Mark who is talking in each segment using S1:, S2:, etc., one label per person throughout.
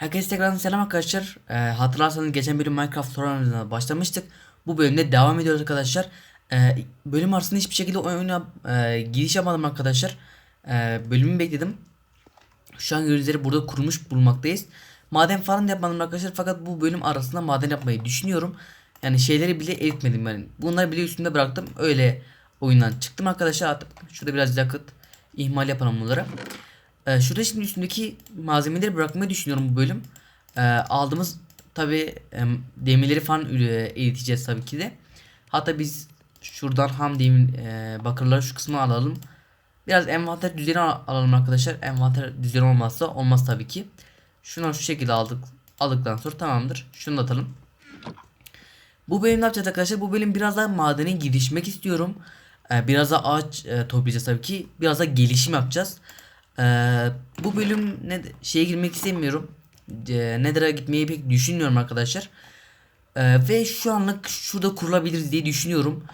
S1: Herkese tekrardan selam arkadaşlar. Ee, hatırlarsanız geçen bölüm Minecraft Tutorial'ına başlamıştık. Bu bölümde devam ediyoruz arkadaşlar. Ee, bölüm arasında hiçbir şekilde oyuna e, giriş yapmadım arkadaşlar. Ee, bölümü bekledim. Şu an gördüğünüz burada kurmuş bulunmaktayız. Maden falan da yapmadım arkadaşlar fakat bu bölüm arasında maden yapmayı düşünüyorum. Yani şeyleri bile eritmedim yani. Bunları bile üstünde bıraktım. Öyle oyundan çıktım arkadaşlar. Şurada biraz yakıt ihmal yapalım bunlara. Ee, şurada şimdi üstündeki malzemeleri bırakmayı düşünüyorum bu bölüm. Ee, aldığımız tabi demirleri falan üre- eriteceğiz tabii ki de. Hatta biz şuradan ham demir e, bakırları şu kısmı alalım. Biraz envanter düzeni al- alalım arkadaşlar. Envanter düzeni olmazsa olmaz tabii ki. Şunu şu şekilde aldık. Aldıktan sonra tamamdır. Şunu da atalım. Bu bölüm ne yapacağız arkadaşlar? Bu bölüm biraz daha madene girişmek istiyorum. Ee, biraz da ağaç e, toplayacağız tabii ki. Biraz da gelişim yapacağız. Ee, bu bölüm ne şeye girmek istemiyorum. E, Nether'a gitmeyi pek düşünmüyorum arkadaşlar. Ee, ve şu anlık şurada kurulabiliriz diye düşünüyorum.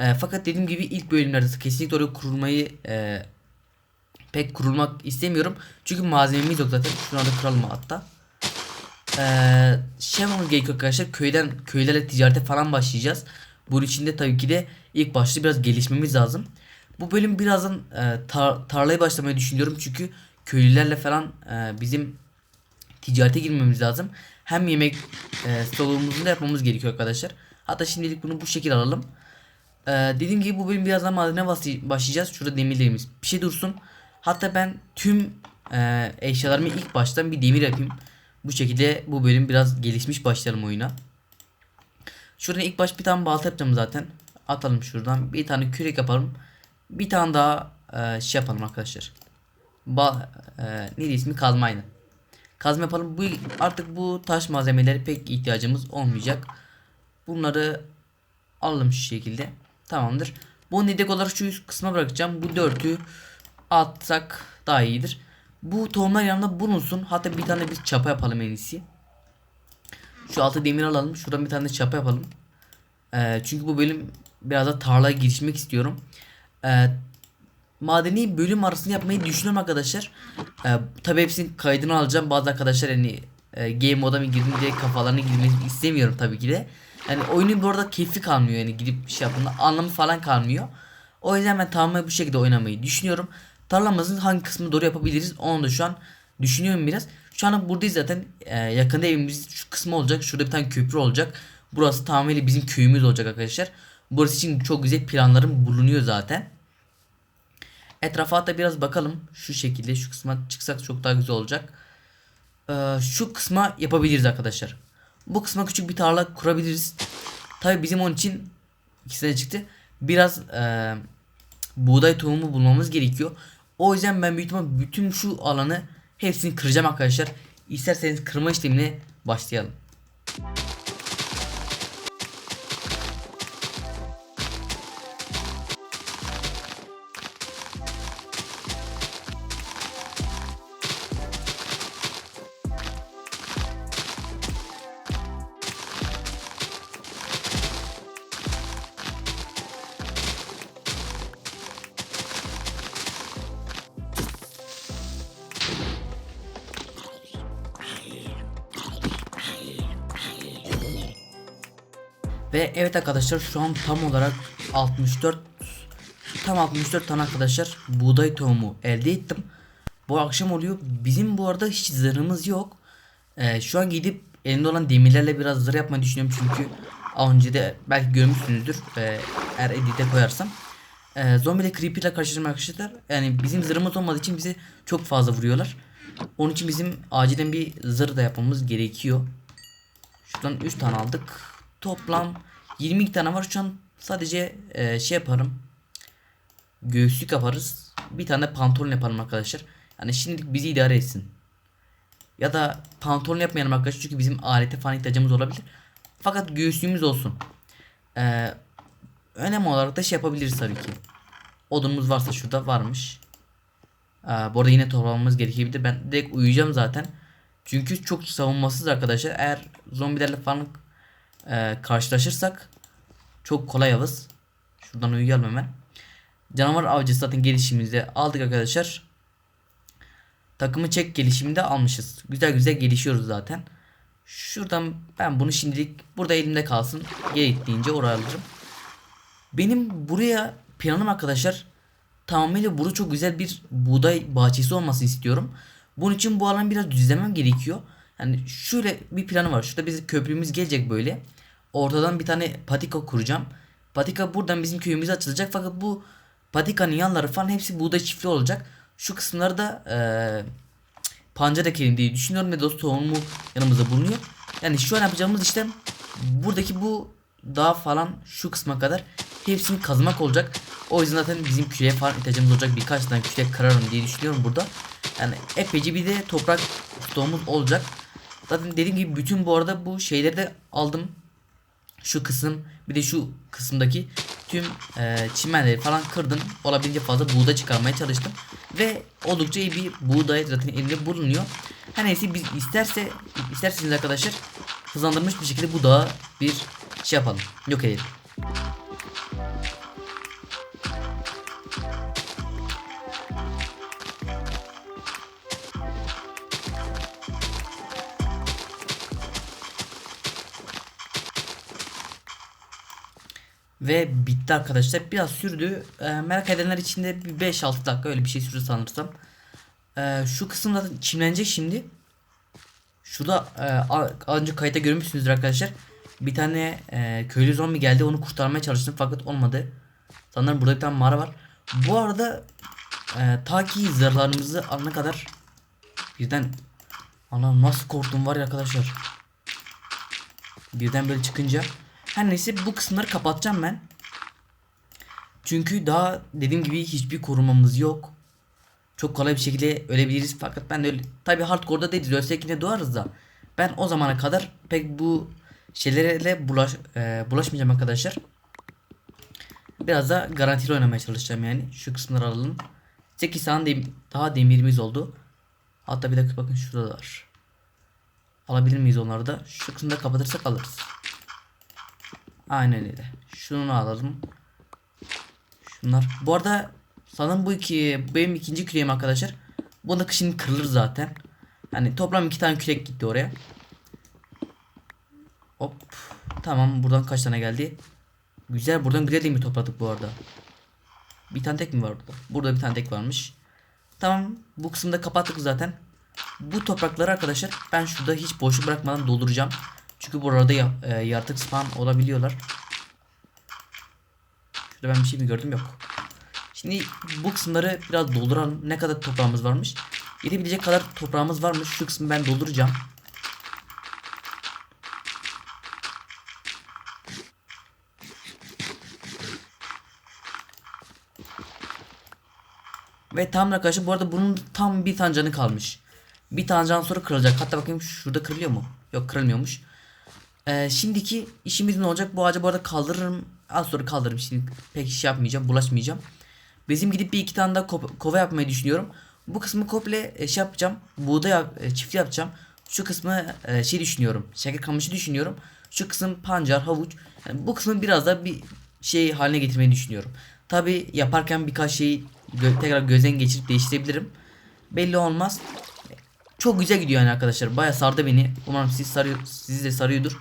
S1: Ee, fakat dediğim gibi ilk bölümlerde kesinlikle oraya kurulmayı e, pek kurulmak istemiyorum. Çünkü malzememiz yok zaten. Şunları da kuralım hatta. Ee, şey yapmamız gerekiyor arkadaşlar. Köyden köylerle ticarete falan başlayacağız. Bunun için de tabii ki de ilk başta biraz gelişmemiz lazım. Bu bölüm birazdan e, tar- tarlaya başlamayı düşünüyorum. Çünkü köylülerle falan e, bizim ticarete girmemiz lazım. Hem yemek e, stoğumuzu da yapmamız gerekiyor arkadaşlar. Hatta şimdilik bunu bu şekilde alalım. E, dediğim gibi bu bölüm birazdan madene başlayacağız. Şurada demirlerimiz bir şey dursun. Hatta ben tüm e, eşyalarımı ilk baştan bir demir yapayım. Bu şekilde bu bölüm biraz gelişmiş başlayalım oyuna. Şuradan ilk baş bir tane balta yapacağım zaten. Atalım şuradan. Bir tane kürek yapalım. Bir tane daha e, şey yapalım arkadaşlar. Ba e, neydi ismi kazmaydı. Kazma yapalım. Bu artık bu taş malzemeleri pek ihtiyacımız olmayacak. Bunları alalım şu şekilde. Tamamdır. Bu yedek olarak şu üst kısma bırakacağım. Bu dörtü atsak daha iyidir. Bu tohumlar yanında bulunsun. Hatta bir tane biz çapa yapalım en iyisi. Şu altı demir alalım. Şuradan bir tane çapa yapalım. Ee, çünkü bu bölüm biraz da tarlaya girişmek istiyorum. Ee, madeni bölüm arasında yapmayı düşünüyorum arkadaşlar. Ee, tabii hepsinin kaydını alacağım. Bazı arkadaşlar hani e, game moda mı girdin diye kafalarını girmek istemiyorum tabii ki de. Yani oyunun bu arada keyfi kalmıyor yani gidip bir şey yaptığında anlamı falan kalmıyor. O yüzden ben tamamen bu şekilde oynamayı düşünüyorum. Tarlamızın hangi kısmını doğru yapabiliriz onu da şu an düşünüyorum biraz. Şu an buradayız zaten. Ee, yakında evimiz şu kısmı olacak. Şurada bir tane köprü olacak. Burası tamamen bizim köyümüz olacak arkadaşlar. Burası için çok güzel planlarım bulunuyor zaten. Etrafa da biraz bakalım. Şu şekilde şu kısma çıksak çok daha güzel olacak. Ee, şu kısma yapabiliriz arkadaşlar. Bu kısma küçük bir tarla kurabiliriz. Tabi bizim onun için ikisine çıktı. Biraz e, buğday tohumu bulmamız gerekiyor. O yüzden ben büyük bütün şu alanı hepsini kıracağım arkadaşlar. İsterseniz kırma işlemine başlayalım. Evet arkadaşlar şu an tam olarak 64 tam 64 tane arkadaşlar buğday tohumu elde ettim. Bu akşam oluyor. Bizim bu arada hiç zırhımız yok. Ee, şu an gidip elimde olan demirlerle biraz zırh yapmayı düşünüyorum çünkü önce de belki görmüşsünüzdür ee, eğer edite koyarsam. Ee, zombi ile creeper ile karşılaştırma arkadaşlar. Yani bizim zırhımız olmadığı için bizi çok fazla vuruyorlar. Onun için bizim acilen bir zırh da yapmamız gerekiyor. Şuradan 3 tane aldık. Toplam 22 tane var. Şu an sadece e, şey yaparım. Göğüslük yaparız. Bir tane pantolon yapalım arkadaşlar. Yani şimdilik bizi idare etsin. Ya da pantolon yapmayalım arkadaşlar. Çünkü bizim alete falan ihtiyacımız olabilir. Fakat göğüslüğümüz olsun. Ee, önemli olarak da şey yapabiliriz tabii ki. Odunumuz varsa şurada varmış. Ee, bu arada yine toplamamız gerekebilir. Ben direkt uyuyacağım zaten. Çünkü çok savunmasız arkadaşlar. Eğer zombilerle falan e, karşılaşırsak çok kolay alırız. Şuradan uyuyalım hemen. Canavar avcısı zaten gelişimizde aldık arkadaşlar. takımı çek gelişiminde almışız. Güzel güzel gelişiyoruz zaten. Şuradan ben bunu şimdilik burada elimde kalsın. Geri gittiğince oraya alırım. Benim buraya planım arkadaşlar tamamıyla burada çok güzel bir buğday bahçesi olması istiyorum. Bunun için bu alanı biraz düzlemem gerekiyor. Yani şöyle bir planı var. Şurada bizim köprümüz gelecek böyle. Ortadan bir tane patika kuracağım. Patika buradan bizim köyümüze açılacak fakat bu patikanın yanları falan hepsi buğday çiftliği olacak. Şu kısımları da eee pancar ekelim diye düşünüyorum ve dost tohumu yanımızda bulunuyor. Yani şu an yapacağımız işlem buradaki bu dağ falan şu kısma kadar hepsini kazmak olacak. O yüzden zaten bizim küreye falan ihtiyacımız olacak. Birkaç tane kürek kırarım diye düşünüyorum burada. Yani epeyce bir de toprak stoğumuz olacak. Zaten dediğim gibi bütün bu arada bu şeyleri de aldım. Şu kısım bir de şu kısımdaki tüm e, çimenleri falan kırdım. Olabildiğince fazla buğday çıkarmaya çalıştım. Ve oldukça iyi bir buğday zaten elimde bulunuyor. Her neyse biz isterse isterseniz arkadaşlar hızlandırmış bir şekilde bu dağı bir şey yapalım. Yok edelim. Ve bitti arkadaşlar. Biraz sürdü. Ee, merak edenler için de bir 5-6 dakika öyle bir şey sürdü sanırsam. Ee, şu kısımda çimlenecek şimdi. Şurada e, az önce kayıtta görmüşsünüzdür arkadaşlar. Bir tane e, köylü zombi geldi. Onu kurtarmaya çalıştım fakat olmadı. Sanırım burada bir tane mağara var. Bu arada e, ta ki zırhlarımızı alana kadar birden Anam nasıl korktum var ya arkadaşlar. Birden böyle çıkınca. Her neyse bu kısımları kapatacağım ben. Çünkü daha dediğim gibi hiçbir korumamız yok. Çok kolay bir şekilde ölebiliriz fakat ben de öyle tabi hardcore'da değiliz ölsek yine doğarız da. Ben o zamana kadar pek bu şeylerle bulaş, e, bulaşmayacağım arkadaşlar. Biraz da garantili oynamaya çalışacağım yani. Şu kısımları alalım. 8 tane dem- daha demirimiz oldu. Hatta bir dakika bakın şurada da var. Alabilir miyiz onları da? Şu kısımda kapatırsak alırız. Aynen öyle. Şunu alalım. Şunlar. Bu arada sanırım bu iki benim ikinci küreğim arkadaşlar. Bu da kışın kırılır zaten. Hani toplam iki tane kürek gitti oraya. Hop. Tamam buradan kaç tane geldi? Güzel buradan güzel değil mi topladık bu arada? Bir tane tek mi var burada? Burada bir tane tek varmış. Tamam bu kısımda kapattık zaten. Bu toprakları arkadaşlar ben şurada hiç boşluk bırakmadan dolduracağım. Çünkü burada ya, e, yaratık spawn olabiliyorlar. Şurada ben bir şey mi gördüm yok. Şimdi bu kısımları biraz dolduralım. Ne kadar toprağımız varmış? Yetebilecek kadar toprağımız varmış. Şu kısmı ben dolduracağım. Ve tam arkadaşlar bu arada bunun tam bir tane kalmış. Bir tane sonra kırılacak. Hatta bakayım şurada kırılıyor mu? Yok kırılmıyormuş. Ee, şimdiki işimiz ne olacak? Bu ağacı bu arada kaldırırım. Az sonra kaldırırım. Şimdi pek iş yapmayacağım. Bulaşmayacağım. Bizim gidip bir iki tane daha ko- kova yapmayı düşünüyorum. Bu kısmı komple e, şey yapacağım. Buğday yap- e, çiftli yapacağım. Şu kısmı e, şey düşünüyorum. Şeker kamışı düşünüyorum. Şu kısım pancar, havuç. Yani bu kısmı biraz da bir şey haline getirmeyi düşünüyorum. Tabi yaparken birkaç şeyi gö- tekrar gözden geçirip değiştirebilirim. Belli olmaz. Çok güzel gidiyor yani arkadaşlar. Baya sardı beni. Umarım siz sarıyor, sizi de sarıyordur.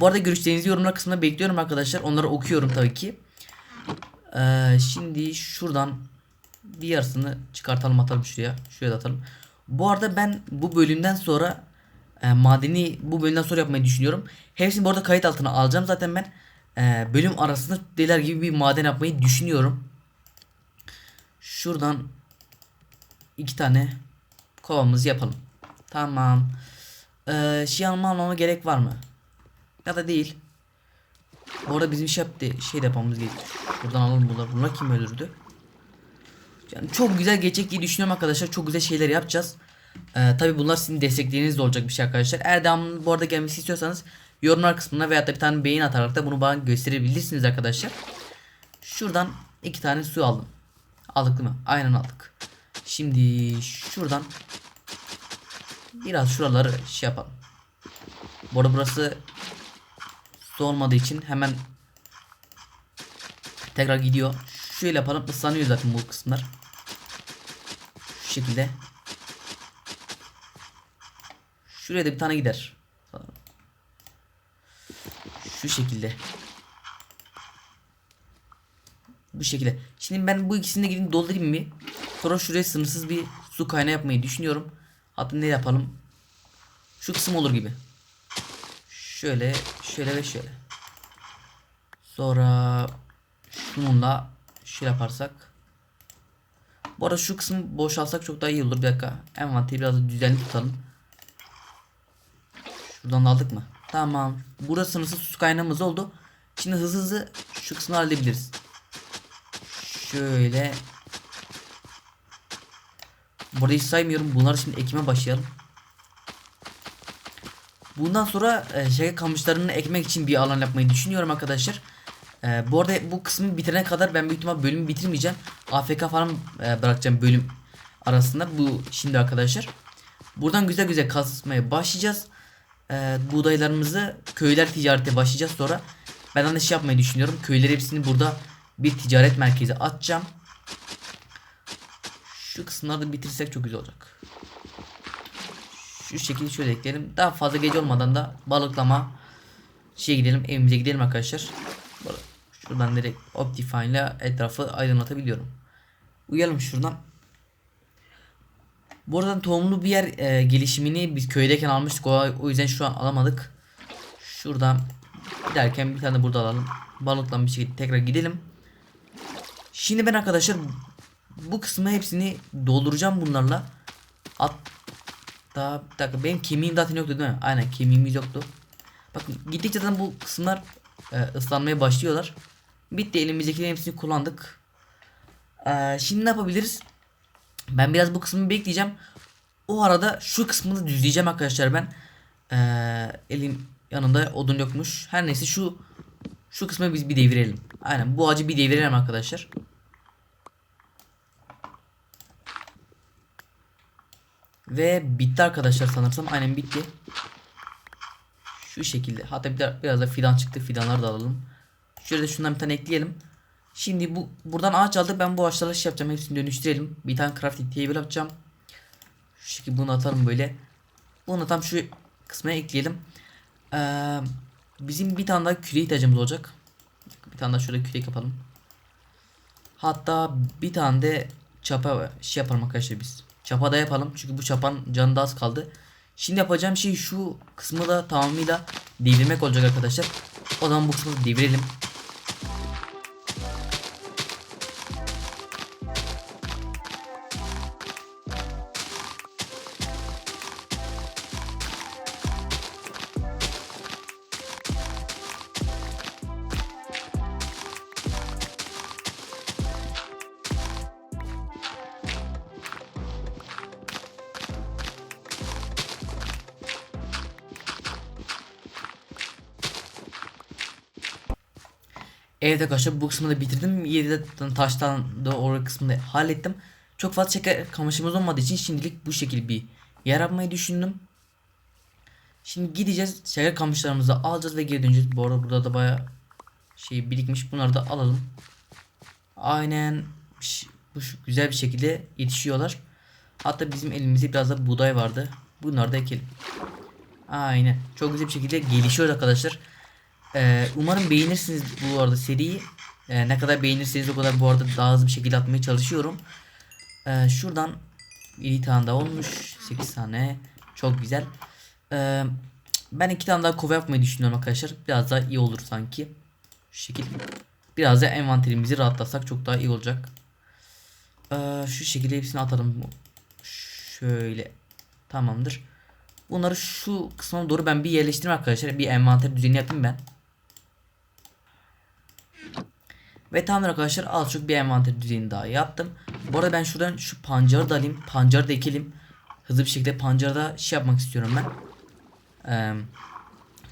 S1: Bu arada görüşlerinizi yorumlar kısmında bekliyorum arkadaşlar. Onları okuyorum tabii ki. Ee, şimdi şuradan bir yarısını çıkartalım atalım şuraya. Şuraya da atalım. Bu arada ben bu bölümden sonra e, madeni bu bölümden sonra yapmayı düşünüyorum. Hepsini bu arada kayıt altına alacağım. Zaten ben e, bölüm arasında deler gibi bir maden yapmayı düşünüyorum. Şuradan iki tane kovamızı yapalım. Tamam. Ee, şey alma almama gerek var mı? Ya da değil. Bu arada bizim şey yaptı şey de yapmamız gerekiyor. Buradan alalım bunları. Bunlar kim öldürdü? Yani çok güzel geçecek diye düşünüyorum arkadaşlar. Çok güzel şeyler yapacağız. Ee, Tabi bunlar sizin desteklediğiniz de olacak bir şey arkadaşlar. Eğer devamlı bu arada gelmesi istiyorsanız yorumlar kısmına veyahut da bir tane beğen atarak da bunu bana gösterebilirsiniz arkadaşlar. Şuradan iki tane su aldım. Aldık mi? Aynen aldık. Şimdi şuradan biraz şuraları şey yapalım. Bu arada burası su olmadığı için hemen tekrar gidiyor. Şöyle yapalım ıslanıyor zaten bu kısımlar. Şu şekilde. Şuraya da bir tane gider. Şu şekilde. Bu şekilde. Şimdi ben bu ikisini de gideyim doldurayım mı? Sonra şuraya sınırsız bir su kaynağı yapmayı düşünüyorum. Hatta ne yapalım? Şu kısım olur gibi. Şöyle, şöyle ve şöyle. Sonra şununla şöyle yaparsak. Bu arada şu kısmı boşalsak çok daha iyi olur. Bir dakika. Envanteri biraz da düzenli tutalım. Şuradan da aldık mı? Tamam. Burası sınırsız su kaynağımız oldu. Şimdi hızlı hızlı şu kısmı halledebiliriz. Şöyle. Burayı saymıyorum. Bunları şimdi ekime başlayalım. Bundan sonra e, şeker kamışlarını ekmek için bir alan yapmayı düşünüyorum arkadaşlar. E, bu arada bu kısmı bitirene kadar ben büyük ihtimal bölümü bitirmeyeceğim. AFK falan e, bırakacağım bölüm arasında. Bu şimdi arkadaşlar. Buradan güzel güzel kazmaya başlayacağız. E, buğdaylarımızı köyler ticarete başlayacağız sonra. Ben anış yapmayı düşünüyorum. Köyler hepsini burada bir ticaret merkezi açacağım. Şu kısımları da bitirsek çok güzel olacak. Şu şekilde şöyle ekleyelim. Daha fazla gece olmadan da balıklama şey gidelim evimize gidelim arkadaşlar. Şuradan direkt Optifine ile etrafı aydınlatabiliyorum. Uyalım şuradan. Bu arada tohumlu bir yer e, gelişimini biz köydeyken almıştık. O, o yüzden şu an alamadık. Şuradan giderken bir tane burada alalım. Balıkla bir şekilde tekrar gidelim. Şimdi ben arkadaşlar bu kısmı hepsini dolduracağım bunlarla. Hatta bir dakika benim kemiğim zaten yoktu değil mi? Aynen kemiğimiz yoktu. Bakın gittikçe zaten bu kısımlar e, ıslanmaya başlıyorlar. Bitti elimizdekilerin hepsini kullandık. E, şimdi ne yapabiliriz? Ben biraz bu kısmı bekleyeceğim. O arada şu kısmını düzleyeceğim arkadaşlar ben. E, elim yanında odun yokmuş. Her neyse şu şu kısmı biz bir devirelim. Aynen bu ağacı bir devirelim arkadaşlar. Ve bitti arkadaşlar sanırsam. Aynen bitti. Şu şekilde. Hatta bir de, biraz da fidan çıktı. Fidanları da alalım. Şöyle de şundan bir tane ekleyelim. Şimdi bu buradan ağaç aldık. Ben bu ağaçlarla şey yapacağım. Hepsini dönüştürelim. Bir tane crafting table yapacağım. Şu şekilde bunu atalım böyle. Bunu tam şu kısmına ekleyelim. Ee, bizim bir tane daha küre ihtiyacımız olacak. Bir tane daha şöyle kürek yapalım. Hatta bir tane de çapa şey yapalım arkadaşlar biz. Çapa da yapalım. Çünkü bu çapan canı da az kaldı. Şimdi yapacağım şey şu kısmı da tamamıyla devirmek olacak arkadaşlar. O zaman bu kısmı devirelim. Evet arkadaşlar bu kısmını da bitirdim. 7 taştan da o kısmını da hallettim. Çok fazla şeker kamışımız olmadığı için şimdilik bu şekilde bir yer yapmayı düşündüm. Şimdi gideceğiz şeker kamışlarımızı alacağız ve geri döneceğiz. Bu arada burada da baya şey birikmiş. Bunları da alalım. Aynen bu güzel bir şekilde yetişiyorlar. Hatta bizim elimizde biraz da buğday vardı. Bunları da ekelim. Aynen. Çok güzel bir şekilde gelişiyor arkadaşlar. Ee, umarım beğenirsiniz bu arada seriyi. Ee, ne kadar beğenirseniz o kadar bu arada daha hızlı bir şekilde atmaya çalışıyorum. Ee, şuradan 7 tane daha olmuş. 8 tane. Çok güzel. Ee, ben 2 tane daha kova yapmayı düşünüyorum arkadaşlar. Biraz daha iyi olur sanki. Şu şekilde. Biraz da envanterimizi rahatlatsak çok daha iyi olacak. Ee, şu şekilde hepsini atalım. Şöyle. Tamamdır. Bunları şu kısma doğru ben bir yerleştireyim arkadaşlar. Bir envanter düzeni yapayım ben. Ve tamamdır arkadaşlar az çok bir envanter düzeni daha yaptım. Bu arada ben şuradan şu pancarı da alayım. Pancarı da ekelim. Hızlı bir şekilde pancarı da şey yapmak istiyorum ben. Ee,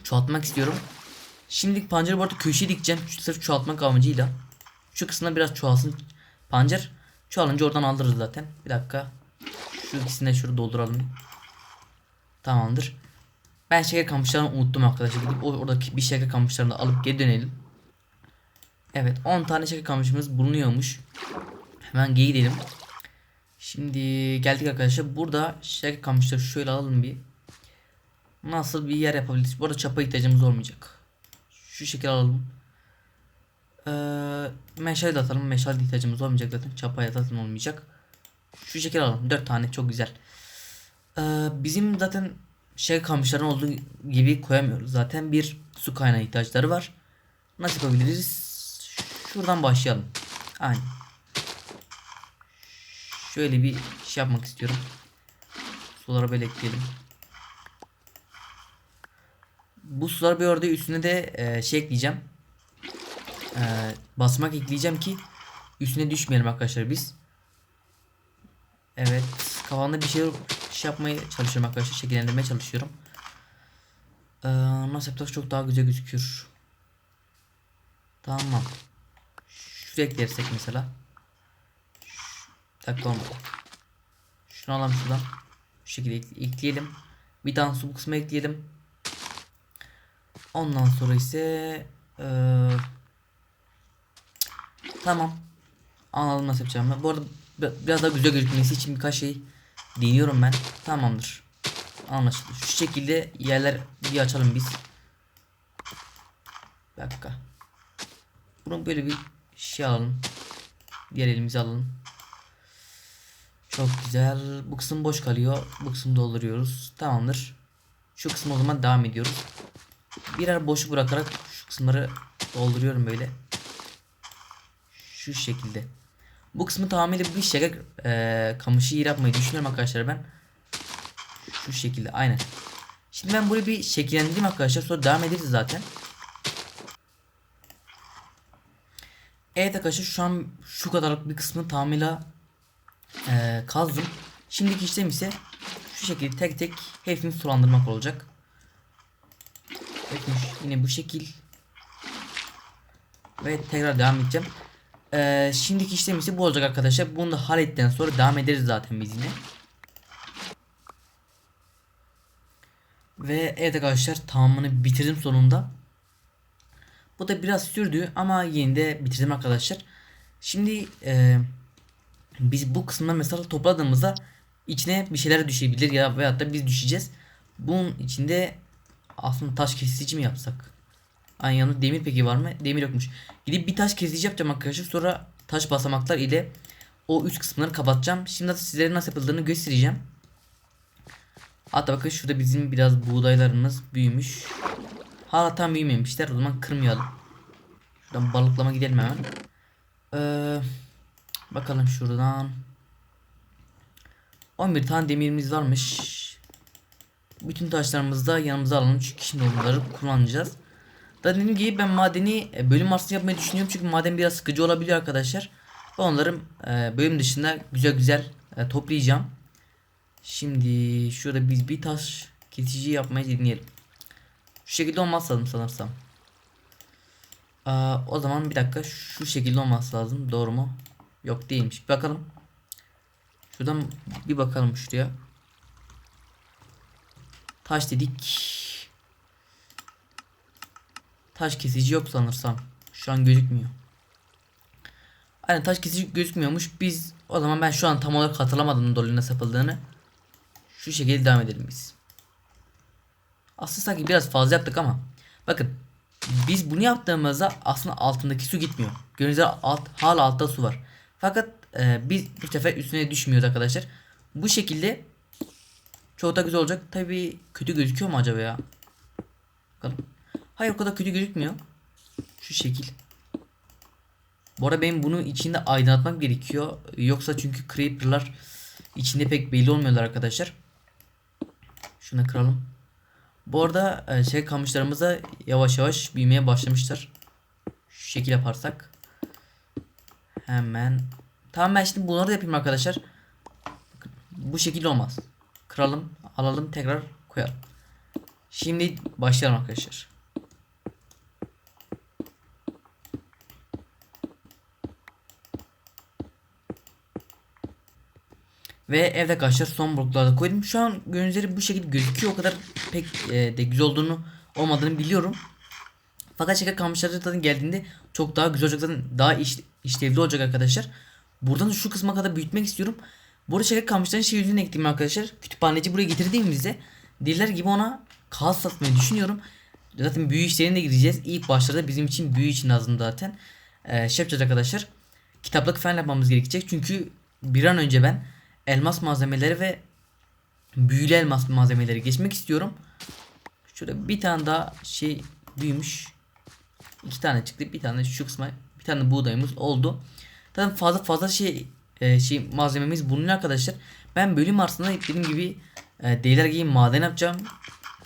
S1: çoğaltmak istiyorum. Şimdilik pancarı bu arada köşeye dikeceğim. Sırf çoğaltmak amacıyla. Şu kısmına biraz çoğalsın pancar. Çoğalınca oradan alırız zaten. Bir dakika. Şu ikisini de şurada dolduralım. Tamamdır. Ben şeker kamışlarını unuttum arkadaşlar. Gidip oradaki bir şeker kamışlarını alıp geri dönelim. Evet 10 tane şeker kamışımız bulunuyormuş. Hemen gidelim. Şimdi geldik arkadaşlar. Burada şeker kamışları şöyle alalım bir. nasıl bir yer yapabiliriz? Bu arada çapa ihtiyacımız olmayacak. Şu şekil alalım. Ee, meşale de atalım. Meşale de ihtiyacımız olmayacak zaten. Çapaya zaten olmayacak. Şu şekil alalım. 4 tane çok güzel. Ee, bizim zaten şey kamışların olduğu gibi koyamıyoruz. Zaten bir su kaynağı ihtiyaçları var. Nasıl yapabiliriz? Şuradan başlayalım. Aynen. Şöyle bir şey yapmak istiyorum. Suları böyle ekleyelim. Bu sular bir orada üstüne de e, şey ekleyeceğim. E, basmak ekleyeceğim ki üstüne düşmeyelim arkadaşlar biz. Evet. Kafamda bir şey, şey yapmaya çalışıyorum arkadaşlar. Şekillendirmeye çalışıyorum. Ee, nasıl çok daha güzel gözüküyor. Tamam. Şuraya eklersek mesela. Dakika olmadı. Şunu alalım şuradan. Şu şekilde ekle- ekleyelim. Bir tane su kısmı ekleyelim. Ondan sonra ise eee, tamam. Anladım nasıl yapacağımı. Bu arada bi- biraz daha güzel gözükmesi için birkaç şey deniyorum ben. Tamamdır. Anlaşıldı. Şu şekilde yerler bir açalım biz. Bir dakika. Bunu böyle bir şey alalım. Diğer elimizi alalım. Çok güzel. Bu kısım boş kalıyor. Bu kısmı dolduruyoruz. Tamamdır. Şu kısmı o zaman devam ediyoruz. Birer boşu bırakarak şu kısımları dolduruyorum böyle. Şu şekilde. Bu kısmı tamamıyla bir şeker eee kamışı yer yapmayı düşünüyorum arkadaşlar ben. Şu şekilde aynen. Şimdi ben burayı bir şekillendireyim arkadaşlar. Sonra devam ederiz zaten. Evet arkadaşlar şu an şu kadarlık bir kısmını tamamıyla eee kazdım. Şimdiki işlem ise şu şekilde tek tek hepsini sulandırmak olacak. Bakın yine bu şekil. Ve tekrar devam edeceğim. Ee, şimdiki işlem ise bu olacak arkadaşlar. Bunu da hallettikten sonra devam ederiz zaten biz yine. Ve evet arkadaşlar tamamını bitirdim sonunda. Bu da biraz sürdü ama yine de bitirdim arkadaşlar. Şimdi e, biz bu kısımda mesela topladığımızda içine bir şeyler düşebilir ya veyahut da biz düşeceğiz. Bunun içinde aslında taş kesici mi yapsak? Aynı yanında demir peki var mı? Demir yokmuş. Gidip bir taş kesici yapacağım arkadaşlar. Sonra taş basamaklar ile o üst kısımları kapatacağım. Şimdi sizlere nasıl yapıldığını göstereceğim. Hatta bakın şurada bizim biraz buğdaylarımız büyümüş. Hala tam büyümemişler. O zaman kırmayalım. Şuradan balıklama gidelim hemen. Ee, bakalım şuradan. 11 tane demirimiz varmış. Bütün taşlarımızı da yanımıza alalım çünkü şimdi onları kullanacağız. Da dediğim gibi ben madeni e, bölüm arasında yapmayı düşünüyorum çünkü maden biraz sıkıcı olabiliyor arkadaşlar. Onları e, bölüm dışında güzel güzel e, toplayacağım. Şimdi şurada biz bir taş kesici yapmayı deneyelim. Şu şekilde olmaz lazım sanırsam. Aa, o zaman bir dakika şu şekilde olması lazım. Doğru mu? Yok değilmiş. Bir bakalım. Şuradan bir bakalım şuraya. Taş dedik. Taş kesici yok sanırsam. Şu an gözükmüyor. Aynen taş kesici gözükmüyormuş. Biz o zaman ben şu an tam olarak hatırlamadım dolayı nasıl yapıldığını. Şu şekilde devam edelim biz. Aslında sanki biraz fazla yaptık ama. Bakın. Biz bunu yaptığımızda aslında altındaki su gitmiyor. Gördüğünüz alt, hala altta su var. Fakat e, biz bu sefer üstüne düşmüyoruz arkadaşlar. Bu şekilde çok da güzel olacak. Tabi kötü gözüküyor mu acaba ya? Bakalım. Hayır o kadar kötü gözükmüyor. Şu şekil. Bu arada benim bunu içinde aydınlatmam gerekiyor. Yoksa çünkü creeper'lar içinde pek belli olmuyorlar arkadaşlar. Şunu kıralım. Bu arada e, şey kamışlarımız da yavaş yavaş büyümeye başlamışlar. Şu şekil yaparsak. Hemen. Tamam ben şimdi bunları da yapayım arkadaşlar. Bu şekilde olmaz. Kıralım, alalım, tekrar koyalım. Şimdi başlayalım arkadaşlar. Ve evde arkadaşlar son bloklarda koydum. Şu an görüntüleri bu şekilde gözüküyor. O kadar pek e, de güzel olduğunu olmadığını biliyorum. Fakat şeker kamışları zaten geldiğinde çok daha güzel olacak daha iş, işlevli olacak arkadaşlar. Buradan şu kısma kadar büyütmek istiyorum. Bu arada şeker kamışların şey yüzünden ekledim arkadaşlar. Kütüphaneci buraya getirdiğimizde diller gibi ona kağıt satmayı düşünüyorum. Zaten büyü işlerine de gideceğiz. İlk başlarda bizim için büyü için lazım zaten. Ee, şey arkadaşlar. Kitaplık falan yapmamız gerekecek. Çünkü bir an önce ben elmas malzemeleri ve büyülü elmas malzemeleri geçmek istiyorum. Şurada bir tane daha şey büyümüş. İki tane çıktı. Bir tane şu kısma bir tane buğdayımız oldu. Zaten fazla fazla şey e, şey malzememiz bulunuyor arkadaşlar. Ben bölüm aslında dediğim gibi e, değerler giyim maden yapacağım.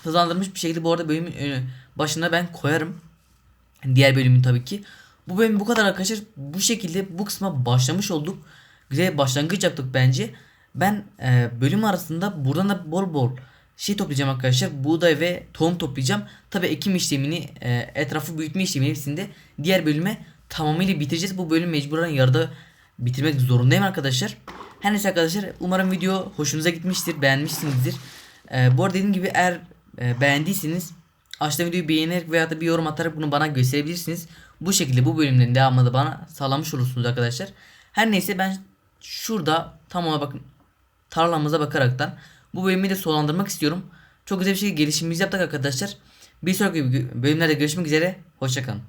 S1: Hızlandırmış bir şekilde bu arada bölümün önü, başına ben koyarım. Diğer bölümün tabii ki. Bu bölüm bu kadar arkadaşlar. Bu şekilde bu kısma başlamış olduk. Güzel başlangıç yaptık bence. Ben e, bölüm arasında buradan da bol bol şey toplayacağım arkadaşlar. Buğday ve tohum toplayacağım. Tabii ekim işlemini, e, etrafı büyütme işlemini hepsinde diğer bölüme tamamıyla bitireceğiz. Bu bölüm mecburen yarıda bitirmek zorundayım arkadaşlar. Her neyse arkadaşlar umarım video hoşunuza gitmiştir, beğenmişsinizdir. E, bu arada dediğim gibi eğer e, beğendiyseniz aşağıda videoyu beğenerek veya da bir yorum atarak bunu bana gösterebilirsiniz. Bu şekilde bu bölümlerin devamını bana sağlamış olursunuz arkadaşlar. Her neyse ben şurada tam ona bakın tarlamıza bakaraktan bu bölümü de sonlandırmak istiyorum. Çok güzel bir şekilde gelişimimizi yaptık arkadaşlar. Bir sonraki bölümlerde görüşmek üzere. Hoşçakalın.